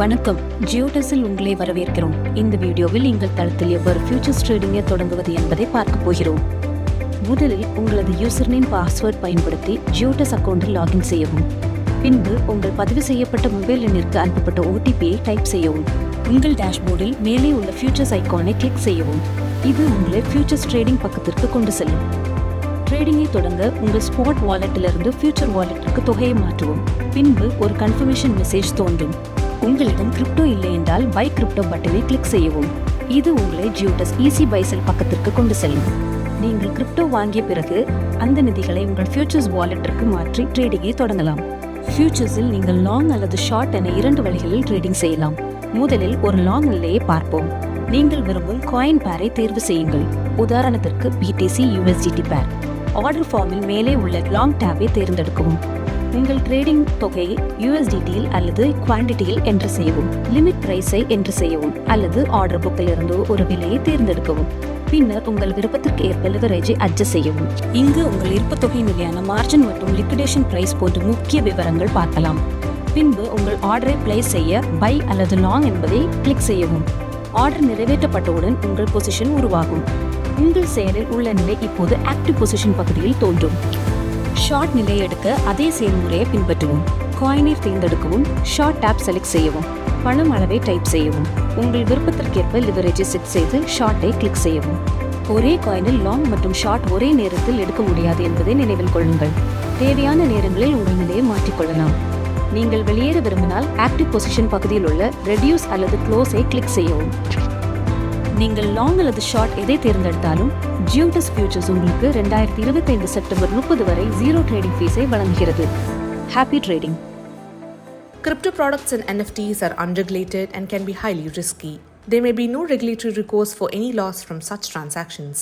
வணக்கம். ஜியோடஸில் உங்களை வரவேற்கிறோம். இந்த வீடியோவில் எங்கள் தளத்தில் எவ்வாறு ஃபியூச்சர்ஸ் ட்ரேடிங்கை தொடங்குவது என்பதை பார்க்க போகிறோம். முதலில் உங்களது யூசர் நேம் பாஸ்வேர்ட் பயன்படுத்தி ஜியோடஸ் அக்கௌண்டில் லாகின் செய்யவும். பின்பு உங்கள் பதிவு செய்யப்பட்ட மொபைல் எண்ணிற்கு அனுப்பப்பட்ட ஓடிபியை டைப் செய்யவும். உங்கள் டேஷ்போர்டில் மேலே உள்ள ஃபியூச்சர்ஸ் ஐகானை கிளிக் செய்யவும். இது உங்களை ஃபியூச்சர்ஸ் ட்ரேடிங் பக்கத்திற்கு கொண்டு செல்லும். ட்ரேடிங்கை தொடங்க உங்கள் ஸ்பாட் வாலெட்டிலிருந்து ஃபியூச்சர் வாலெட்டிற்கு தொகையை மாற்றவும். பின்பு ஒரு கன்ஃபர்மேஷன் மெசேஜ் தோன்றும். உங்களிடம் கிரிப்டோ இல்லை என்றால் பை கிரிப்டோ பட்டனை கிளிக் செய்யவும். இது உங்களை ஜியோடஸ் ஈஸி பைசல் பக்கத்திற்கு கொண்டு செல்லும். நீங்கள் கிரிப்டோ வாங்கிய பிறகு அந்த நிதிகளை உங்கள் ஃபியூச்சர்ஸ் வாலெட்டிற்கு மாற்றி ட்ரேடிங்கை தொடங்கலாம். ஃபியூச்சர்ஸில் நீங்கள் லாங் அல்லது ஷார்ட் என இரண்டு வழிகளில் ட்ரேடிங் செய்யலாம். முதலில் ஒரு லாங் நிலையை பார்ப்போம். நீங்கள் விரும்பும் காயின் பேரை தேர்வு செய்யுங்கள். உதாரணத்திற்கு பிடிசி யூஎஸ்டிடி பேர் ஆர்டர் ஃபார்மில் மேலே உள்ள லாங் டேபை தேர்ந்தெடுக்கவும். உங்கள் ட்ரேடிங் தொகையை யூஎஸ்டிடியில் அல்லது குவான்டிட்டியில் என்று செய்யவும் லிமிட் பிரைஸை என்று செய்யவும் அல்லது ஆர்டர் புக்கில் இருந்து ஒரு விலையை தேர்ந்தெடுக்கவும். பின்னர் உங்கள் விருப்பத்திற்கு ஏற்ப லிவரேஜை அட்ஜஸ்ட் செய்யவும். இங்கு உங்கள் இருப்பு தொகை நிலையான மார்ஜின் மற்றும் லிக்விடேஷன் பிரைஸ் போன்ற முக்கிய விவரங்கள் பார்க்கலாம். பின்பு உங்கள் ஆர்டரை பிளேஸ் செய்ய பை அல்லது லாங் என்பதை கிளிக் செய்யவும். ஆர்டர் நிறைவேற்றப்பட்டவுடன் உங்கள் பொசிஷன் உருவாகும். உங்கள் செயலில் உள்ள நிலை இப்போது ஆக்டிவ் பொசிஷன் பகுதியில் தோன்றும். ஷார்ட் நிலை எடுக்க அதே செயல்முறையை பின்பற்றவும். காயினை தேர்ந்தெடுக்கவும் ஷார்ட் டேப் செலக்ட் செய்யவும் பணம் அளவை டைப் செய்யவும் உங்கள் விருப்பத்திற்கேற்ப லிவரேஜை செட் செய்து ஷார்ட்டை கிளிக் செய்யவும். ஒரே காயினில் லாங் மற்றும் ஷார்ட் ஒரே நேரத்தில் எடுக்க முடியாது என்பதை நினைவில் கொள்ளுங்கள். தேவையான நேரங்களில் உங்கள் நிலையை மாற்றிக்கொள்ளலாம் நீங்கள் வெளியேற விரும்பினால் ஆக்டிவ் பொசிஷன் பகுதியில் உள்ள ரெடியூஸ் அல்லது க்ளோஸை கிளிக் செய்யவும். நீங்கள் லாங் அல்லது ஷார்ட் எதை தேர்ந்தெடுத்தாலும் ஜியோடஸ் ஃபியூச்சர்ஸ் உங்களுக்கு ரெண்டாயிரத்தி இருபத்தைந்து செப்டம்பர் முப்பது வரை ஜீரோ ட்ரேடிங் ஃபீஸை வழங்குகிறது happy trading Crypto products and NFTs are unregulated and can be highly risky. There may be no regulatory recourse for any loss from such transactions.